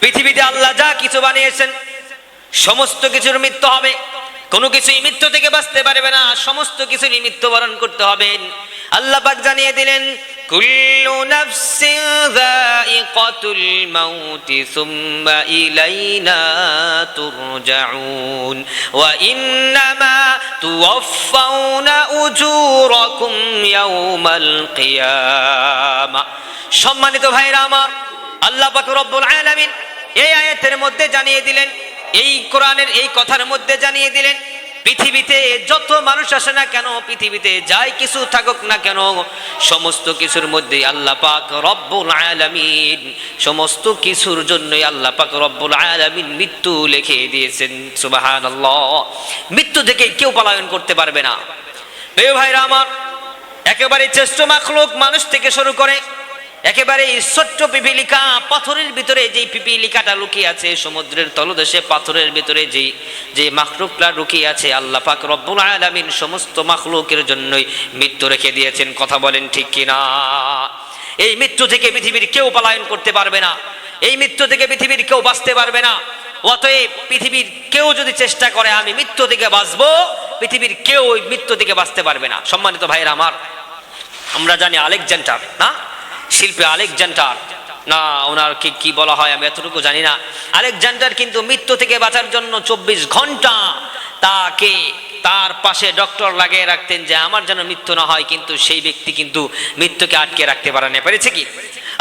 পৃথিবীতে আল্লাহ যা কিছু বানিয়েছেন, সমস্ত কিছুর মৃত্যু হবে। কোনো কিছুই মৃত্যু থেকে বাঁচতে পারবে না, সমস্ত কিছুরই মৃত্যুবরণ করতে হবে। আল্লাহ পাক জানিয়ে দিলেন, কুল্লু নাফসিন যায়িকাতুল মাউতি সুম্মা ইলাইনা তুরজাউন, ওয়া ইন্নামা তুওয়াফাউনা উজুরাকুম ইয়াউমাল কিয়ামা। সম্মানিত ভাইরা আমার, আল্লাহ পাক রব্বুল আলামিন এই আয়াতের মধ্যে জানিয়ে দিলেন, এই কোরআনের এই কথার মধ্যে জানিয়ে দিলেন, পৃথিবীতে যত মানুষ আসে না কেন, পৃথিবীতে যাই কিছু থাকুক না কেন, সমস্ত কিছুর মধ্যে আল্লাহ পাক রব্বুল আলামিন, সমস্ত কিছুর জন্যই আল্লাহ পাক রব্বুল আলামিন মৃত্যু লিখে দিয়েছেন, সুবহানাল্লাহ। মৃত্যু থেকে কেউ পলায়ন করতে পারবে না। প্রিয় ভাইরা আমার, একেবারে চেষ্ট মাখলুক মানুষ থেকে শুরু করে একেবারে ছোট্ট পিপিলিকা পাথরের ভিতরে যেই পিপিলিকাটা লুকিয়ে আছে, সমুদ্রের তলদেশে পাথরের ভিতরে যেই, যে মাখলুকটা লুকিয়ে আছে, আল্লাহ পাক রব্বুল আলামিন সমস্ত মাখলুকের জন্যই মৃত্যু রেখে দিয়েছেন। কথা বলেন ঠিক কিনা? এই মৃত্যু থেকে পৃথিবীর কেউ পলায়ন করতে পারবে না। এই মৃত্যু থেকে পৃথিবীর কেউ বাঁচতে পারবে না। অতএব পৃথিবীর কেউ যদি চেষ্টা করে, আমি মৃত্যু থেকে বাঁচবো, পৃথিবীর কেউ ওই মৃত্যু থেকে বাঁচতে পারবে না। সম্মানিত ভাইরা আমার, আমরা জানি আলেকজান্ডার, না? শিল্পী আলেকজান্ডার। না, ওনার কি কি বলা হয় আমি এতটুকু জানি না। আলেকজান্ডার কিন্তু মৃত্যু থেকে বাঁচার জন্য চব্বিশ ঘণ্টা তাকে তার পাশে ডক্টর লাগিয়ে রাখতেন যে আমার যেন মৃত্যু না হয়, কিন্তু সেই ব্যক্তি কিন্তু মৃত্যুকে আটকে রাখতে পারে না। পেরেছে কি?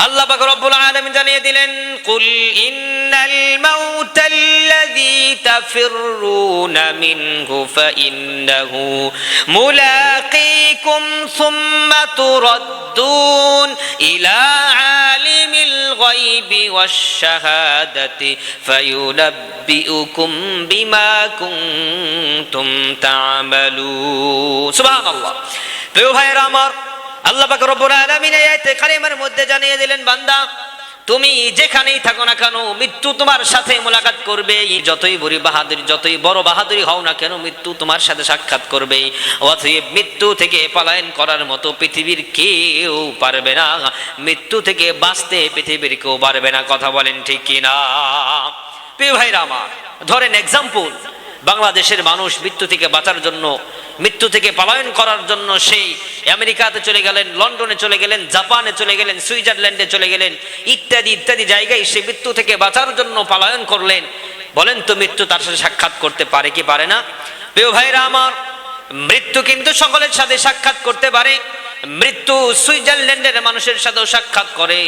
আল্লাহ পাক রব্বুল আলামিন জানিয়ে দিলেন, কুল ইন্নাল মাউতাল্লাযী তাফিররুনা মিনহু ফাইন্নাহু মুলাকীকুম সুম্মা তুরাদ্দুন ইলা আলিমিল গায়বি ওয়াশ শাহাদাতি ফায়ুনাব্বিউকুম বিমা কুনতুম তা'মালুন। সুবহানাল্লাহ। প্রিয় ভাইয়েরা আমার আল্লাহ পাক রব্বুল আলামিন আয়াতে কারিমার মধ্যে জানিয়ে দিলেন, বান্দা, তুমি যেখানেই থাকো না কেন, মৃত্যু তোমার সাথে মোলাকাত করবে। যতই বড় বাহাদুরি, যতই বড় বাহাদুরি হও না কেন, মৃত্যু তোমার সাথে সাক্ষাৎ করবে। অতএব মৃত্যু থেকে পলায়ন করার মতো পৃথিবীর কেউ পারবে না। মৃত্যু থেকে বাঁচতে পৃথিবীর কেউ পারবে না। কথা বলেন ঠিক কিনা? প্রিয় ভাইরা আমার, ধরেন এক্সাম্পল বাংলাদেশের মানুষ মৃত্যু থেকে বাঁচার জন্য মৃত্যু থেকে পলায়ন করার জন্য সেই আমেরিকাতে চলে গেলেন, লন্ডনে চলে গেলেন, জাপানে চলে গেলেন, সুইজারল্যান্ডে চলে গেলেন, ইত্যাদি ইত্যাদি জায়গায় সে মৃত্যু থেকে বাঁচার জন্য পলায়ন করলেন। বলেন তো মৃত্যু তার সাথে সাক্ষাৎ করতে পারে কি পারে না? প্রিয় ভাইরা আমার, মৃত্যু কিন্তু সকলের সাথে সাক্ষাৎ করতে পারে। মৃত্যু সুইজারল্যান্ডের মানুষের সাথেও সাক্ষাৎ করে,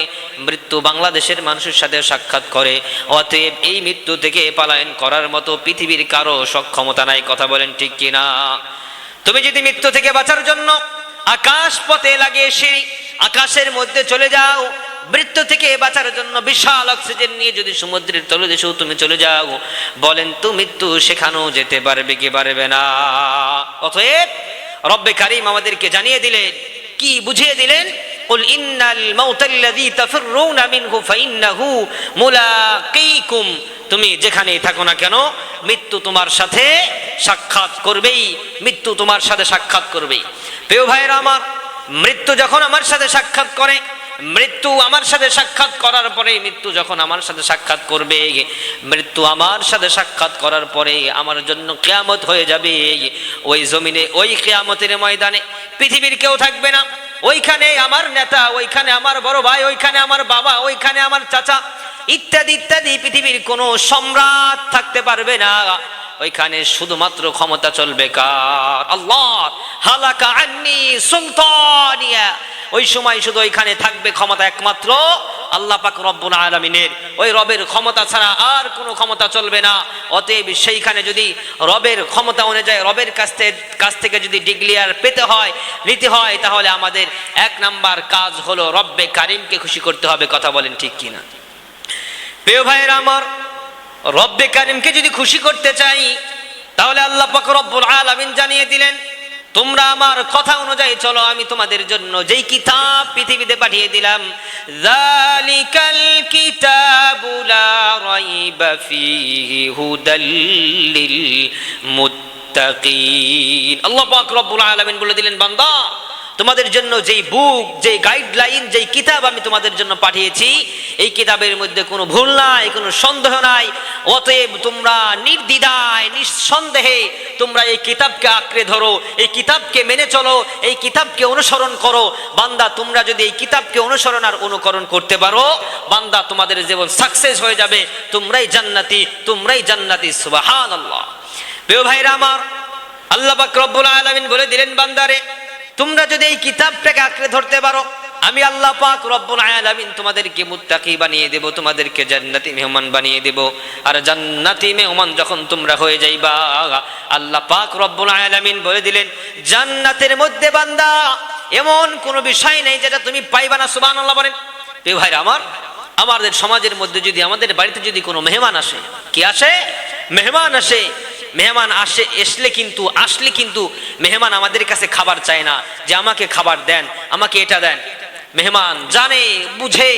মৃত্যু বাংলাদেশের মানুষের সাথেও সাক্ষাৎ করে। অতএব এই মৃত্যু থেকে পালায়ন করার মতো পৃথিবীর কারও সক্ষমতা নাই, কথা বলেন ঠিক কিনা? তুমি যদি মৃত্যু থেকে বাঁচার জন্য আকাশ পথে লাগিয়ে সেই আকাশের মধ্যে চলে যাও মৃত্যু থেকে বাঁচার জন্য বিশাল অক্সিজেন নিয়ে যদি সমুদ্রের তলদেশেও তুমি চলে যাও বলেন তো মৃত্যু সেখানেও যেতে পারবে কি পারবে না অতএব রব্বে কারিম আমাদেরকে জানিয়ে দিলেন কি বুঝিয়ে দিলেন قل إن الموت الذي تفرون منه فإنه ملاقيكم তুমি যেখানেই থাকো না কেন মৃত্যু তোমার সাথে সাক্ষাৎ করবেই, মৃত্যু তোমার সাথে সাক্ষাৎ করবেই। প্রিয় ভাইয়েরা আমার, মৃত্যু যখন আমার সাথে সাক্ষাৎ করে, মৃত্যু আমার সাথে সাক্ষাৎ করার পরে মৃত্যু যখন আমার সাথে সাক্ষাৎ করবে, মৃত্যু আমার সাথে সাক্ষাৎ করার পরে আমার জন্য কেয়ামত হয়ে যাবে। ওই জমিনে, ওই কেয়ামতের ময়দানে পৃথিবীর কেউ থাকবে না। ওইখানে আমার নেতা, ওইখানে আমার বড় ভাই, ওইখানে আমার বাবা, ওইখানে আমার চাচা ইত্যাদি ইত্যাদি পৃথিবীর কোনো সম্রাট থাকতে পারবে না। ওইখানে শুধুমাত্র ক্ষমতা চলবে কার? আল্লাহ, হালাকা আন্নি সুলতানিয়া। ওই সময় শুধু ওইখানে থাকবে ক্ষমতা একমাত্র আল্লাহ পাক রব্বুল আলমিনের। ওই রবের ক্ষমতা ছাড়া আর কোনো ক্ষমতা চলবে না। অতএব সেইখানে যদি রবের ক্ষমতা অনুযায়ী রবের কাছ থেকে কাছ থেকে যদি ডিগ্লিয়ার পেতে হয়, নিতে হয়, তাহলে আমাদের এক নাম্বার কাজ হলো রব্বে কারিমকে খুশি করতে হবে। কথা বলেন ঠিক কিনা? প্রিয় ভাইয়ের আমার রব্বে কারিমকে যদি খুশি করতে চাই, তাহলে আল্লাহ রব্বুল আলামিন জানিয়ে দিলেন, তোমরা আমার কথা অনুযায়ী চলো, আমি তোমাদের জন্য যেই কিতাব পৃথিবীতে পাঠিয়ে দিলাম জালিকাল কিতাবু লা রাইবা ফীহি হুদাল লিল মুত্তাকিন। আল্লাহ পাক রব্বুল আলামিন বলে দিলেন, বান্দা তোমাদের জন্য যেই বুক যেই গাইডলাইন যেই কিতাব আমি তোমাদের জন্য পাঠিয়েছি, এই কিতাবের মধ্যে কোনো ভুল নাই, কোনো সন্দেহ নাই। অতএব তোমরা নির্দ্বিধায়, নিঃসন্দেহে তোমরা এই কিতাবকে আঁকড়ে ধরো, এই কিতাবকে মেনে চলো, এই কিতাবকে অনুসরণ করো। বান্দা, তোমরা যদি এই কিতাবকে অনুসরণ আর অনুকরণ করতে পারো, বান্দা, তোমাদের জীবন সাকসেস হয়ে যাবে। তোমরাই জান্নাতি তোমরাই জান্নাতি সুবাহান আল্লাহ প্রিয় ভাইরা আমার, আল্লাহ পাক রব্বুল আলামিন বলে দিলেন বান্দারে তোমরা যদি এই কিতাবটাকে আঁকড়ে ধরতে পারো, আমি আল্লাহ পাক রব্বুল আলামিন তোমাদেরকে মুত্তাকি বানিয়ে দেব, তোমাদেরকে জান্নাতি মেহমান বানিয়ে দেব। আর জান্নাতি মেহমান যখন তোমরা হয়ে যাইবা, আল্লাহ পাক রব্বুল আলামিন বলে দিলেন, জান্নাতের মধ্যে বান্দা, এমন কোনো বিষয় নেই যেটা তুমি পাইবা না, সুবহানাল্লাহ বলেন। প্রিয় ভাইরা আমার, আমাদের সমাজের মধ্যে যদি, আমাদের বাড়িতে যদি কোনো মেহমান আসে, কি আসে? মেহমান আসে মেহমান আসে আসলে কিন্তু আসলে কিন্তু মেহমান আমাদের কাছে খাবার চায় না যে আমাকে খাবার দেন, আমাকে এটা দেন। মেহমান জানে, বুঝে,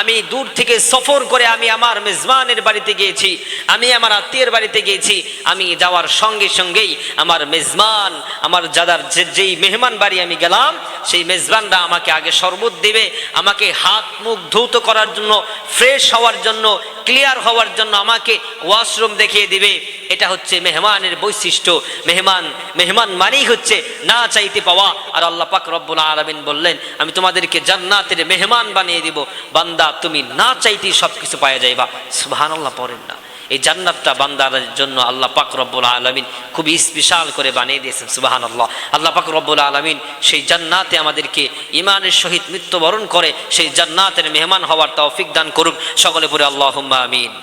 আমি দূর থেকে সফর করে আমি আমার মেজবানের বাড়িতে গিয়েছি, আমি আমার আত্মীয়ের বাড়িতে গিয়েছি, আমি যাওয়ার সঙ্গে সঙ্গেই আমার মেজবান, আমার যাদার যেই মেহমান বাড়ি আমি গেলাম, সেই মেজবানরা আমাকে আগে শরবত দেবে, আমাকে হাত মুখ ধৌত করার জন্য ফ্রেশ হওয়ার জন্য ক্লিয়ার হওয়ার জন্য আমাকে ওয়াশরুম দেখিয়ে দিবে। এটা হচ্ছে মেহমানের বৈশিষ্ট্য। মেহমান মেহমান মানেই হচ্ছে না চাইতে পাওয়া। আর আল্লাহ পাক রব্বুল আলামিন বললেন, আমি তোমাদেরকে জান্নাতের মেহমান বানিয়ে দিব। বান্দা, তুমি না চাইতেই সব কিছু পাওয়া যাইবা। সুবহানাল্লাহ, পড়েন না। এই জান্নাতটা বান্দারের জন্য আল্লাহ পাক রব্বুল আলমিন খুবই স্পেশাল করে বানিয়ে দিয়েছেন সুবাহান আল্লাহ আল্লাহ পাক রব্বুল আলমিন সেই জান্নাতে আমাদেরকে ইমানের সহিত মৃত্যুবরণ করে সেই জান্নাতের মেহমান হওয়ার তৌফিক দান করুক। সকলে পরে আল্লাহ আমিন।